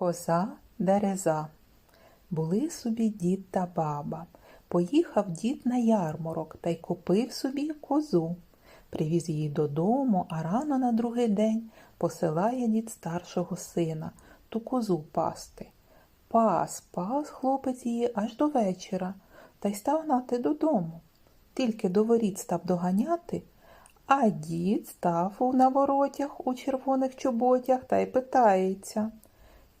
Коза дереза. Були собі дід та баба. Поїхав дід на ярмарок та й купив собі козу. Привіз її додому, а рано на другий день посилає дід старшого сина ту козу пасти. Пас, пас хлопець її аж до вечора та й став гнати додому. Тільки до воріт став доганяти, а дід став у наворотях у червоних чоботях та й питається.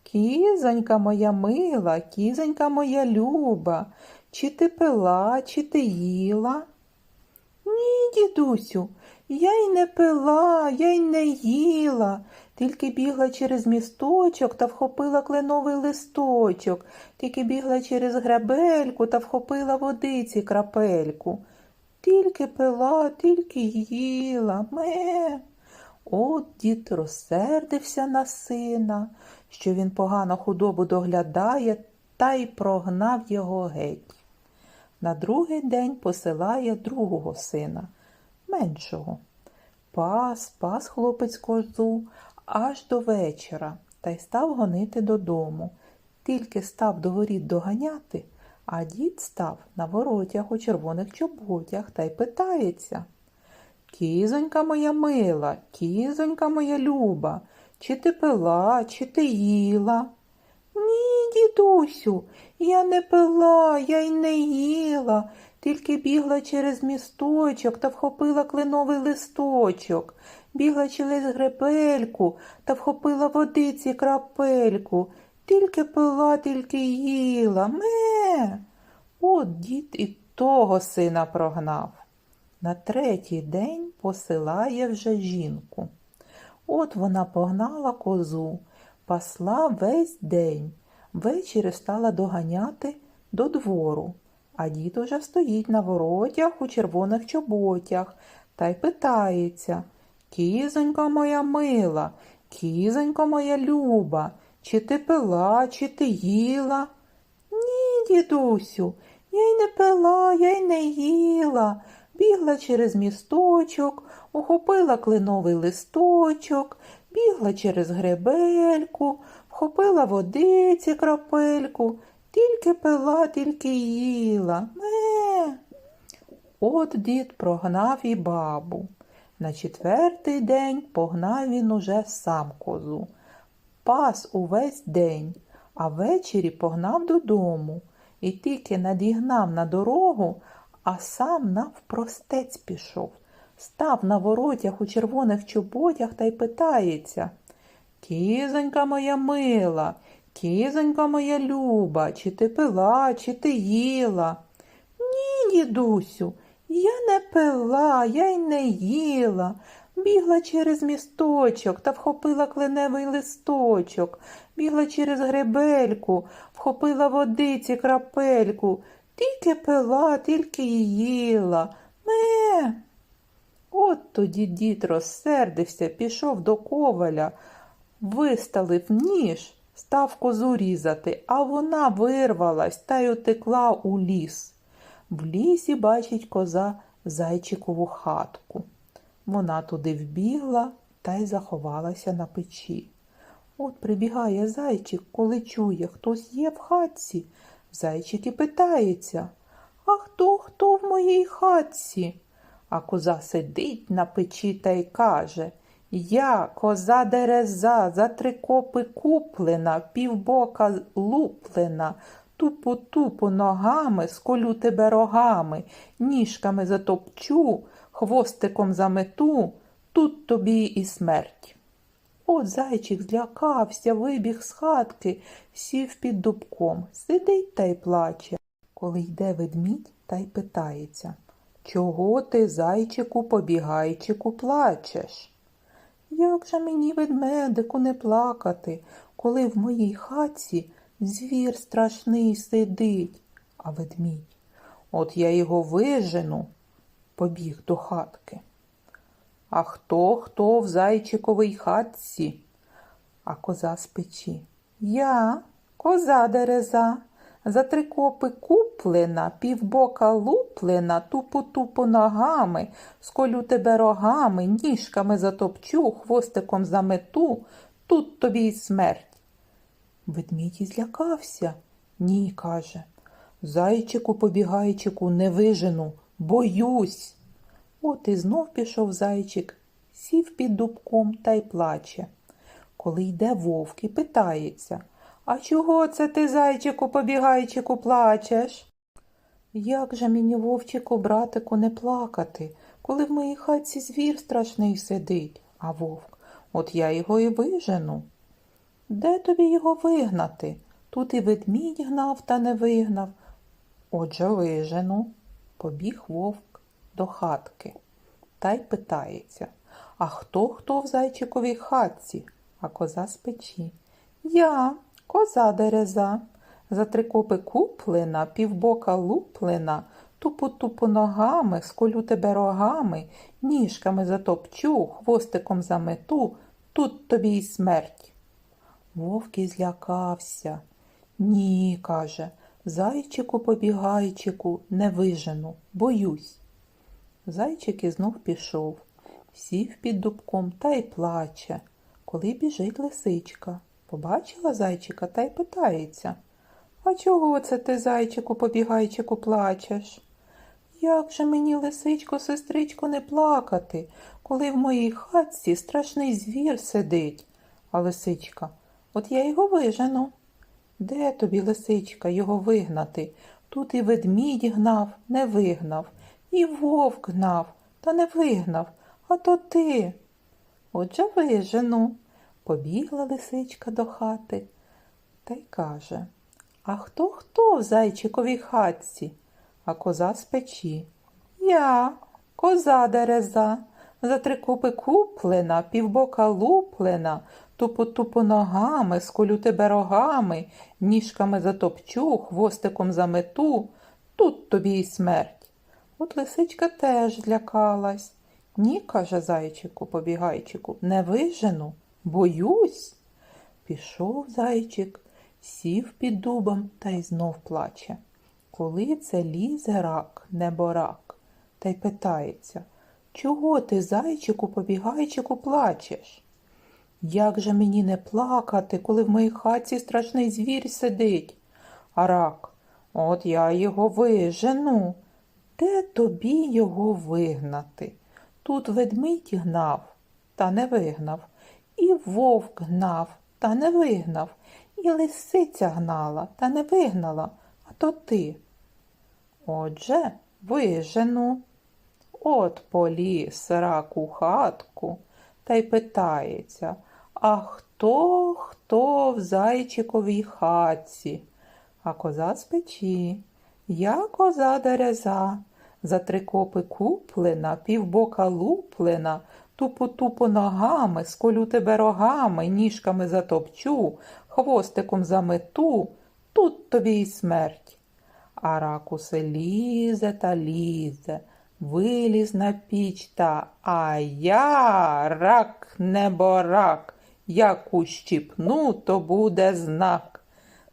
Кізонька моя мила, кізонька моя люба, чи ти пила, чи ти їла? Ні, дідусю, я й не пила, я й не їла, тільки бігла через місточок та вхопила кленовий листочок, тільки бігла через грабельку та вхопила водиці крапельку. Тільки пила, тільки їла, ме. От дід розсердився на сина, що він погано худобу доглядає, та й прогнав його геть. На другий день посилає другого сина, меншого. Пас, пас хлопець козу аж до вечора та й став гонити додому. Тільки став до воріт доганяти, а дід став на воротях у червоних чоботях та й питається. Кізонька моя мила, кізонька моя люба, чи ти пила, чи ти їла? Ні, дідусю, я не пила, я й не їла, тільки бігла через місточок та вхопила кленовий листочок, бігла через гребельку та вхопила водиці крапельку, тільки пила, тільки їла. Ме. От дід і того сина прогнав. На третій день посилає вже жінку. От вона погнала козу, пасла весь день, ввечері стала доганяти до двору, а дід уже стоїть на воротях у червоних чоботях та й питається Кізонька моя мила, кізонька моя люба, чи ти пила, чи ти їла? Ні, дідусю, я й не пила, я й не їла. Бігла через місточок, ухопила кленовий листочок, бігла через гребельку, вхопила водиці крапельку, тільки пила, тільки їла. Ме. От дід прогнав і бабу. На четвертий день погнав він уже сам козу. Пас увесь день, а ввечері погнав додому і тільки надігнав на дорогу, а сам навпростець пішов. Став на воротях у червоних чоботях та й питається. Кізонька моя мила, кізонька моя люба, чи ти пила, чи ти їла? Ні, дідусю, я не пила, я й не їла. Бігла через місточок та вхопила кленевий листочок, бігла через гребельку, вхопила водиці крапельку, тільки пила, тільки їла. Ме. От тоді дід розсердився, пішов до коваля, виставив ніж, став козу різати, а вона вирвалась та й утекла у ліс. В лісі бачить коза зайчикову хатку. Вона туди вбігла та й заховалася на печі. От прибігає зайчик, коли чує, хтось є в хатці. Зайчик і питається, а хто хто в моїй хатці? А коза сидить на печі та й каже Я, коза дереза, за три копи куплена, півбока луплена, тупо тупо ногами, сколю тебе рогами, ніжками затопчу, хвостиком замету, тут тобі і смерть. От зайчик злякався, вибіг з хатки, сів під дубком, сидить та й плаче. Коли йде ведмідь та й питається Чого ти, зайчику, побігайчику, плачеш? Як же мені, ведмедику, не плакати, коли в моїй хатці звір страшний сидить, а ведмідь. От я його вижену, побіг до хатки. А хто, хто в зайчиковій хатці? А коза з печі. Я, коза дереза, за три копи куплена, півбока луплена, тупо-тупо ногами, сколю тебе рогами, ніжками затопчу, хвостиком замету, тут тобі й смерть. Ведмідь злякався. Ні, каже. Зайчику, побігайчику, не вижену, боюсь. От і знов пішов зайчик, сів під дубком та й плаче. Коли йде вовк і питається, а чого це ти, зайчику, побігайчику, плачеш? Як же мені, вовчику, братику, не плакати, коли в моїй хатці звір страшний сидить, а вовк, от я його і вижену. Де тобі його вигнати? Тут і ведмідь гнав та не вигнав. Отже, вижену. Побіг вовк до хатки та й питається, а хто хто в зайчиковій хатці, а коза з печі. Я, коза дереза, за три копи куплена, півбока луплена, тупу-тупу ногами, сколю тебе рогами, ніжками затопчу, хвостиком замету, тут тобі й смерть. Вовк і злякався. Ні, каже, зайчику побігайчику, не вижену, боюсь. Зайчик і знов пішов, сів під дубком та й плаче. Коли біжить лисичка, побачила зайчика та й питається. А чого це ти, зайчику, побігайчику, плачеш? Як же мені, лисичко, сестричко, не плакати, коли в моїй хатці страшний звір сидить? А лисичка, от я його вижену. Де тобі, лисичка, його вигнати? Тут і ведмідь гнав, не вигнав, і вовк гнав, та не вигнав, а то ти. Отже вижену. Побігла лисичка до хати та й каже А хто хто в зайчиковій хатці? А коза з печі. Я, коза дереза, за три купи куплена, півбока луплена, тупо-тупо ногами, сколю тебе рогами, ніжками затопчу, хвостиком замету, тут тобі й смерть. От лисичка теж злякалась. Ні, каже зайчику, побігайчику, не вижену, боюсь. Пішов зайчик, сів під дубом та й знов плаче. Коли це лізе рак, небо рак, та й питається, чого ти, зайчику, побігайчику, плачеш? Як же мені не плакати, коли в моїй хаті страшний звір сидить? А рак, от я його вижену. Де тобі його вигнати? Тут ведмідь гнав, та не вигнав, і вовк гнав, та не вигнав, і лисиця гнала, та не вигнала, а то ти. Отже, вижену. От поліз рак у хатку та й питається, а хто, хто в зайчиковій хатці? А коза з печі. Я коза дереза, за три копи куплена, півбока луплена, тупо-тупо ногами, сколю тебе рогами, ніжками затопчу, хвостиком замету, тут тобі й смерть. А рак усе лізе та лізе, виліз на піч та, а я рак неборак, як ущипну, то буде знак.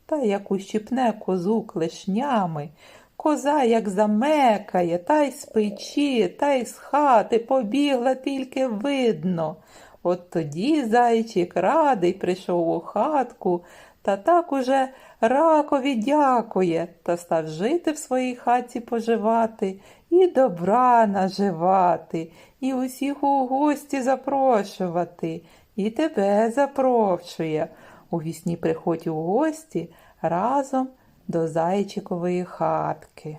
Та як ущипне козу клешнями, коза як замекає, та й з печі, та й з хати побігла тільки видно. От тоді зайчик радий прийшов у хатку, та так уже ракові дякує, та став жити в своїй хаті поживати, і добра наживати, і усіх у гості запрошувати, і тебе запрошує. У вісні приходь у гості разом до зайчикової хатки.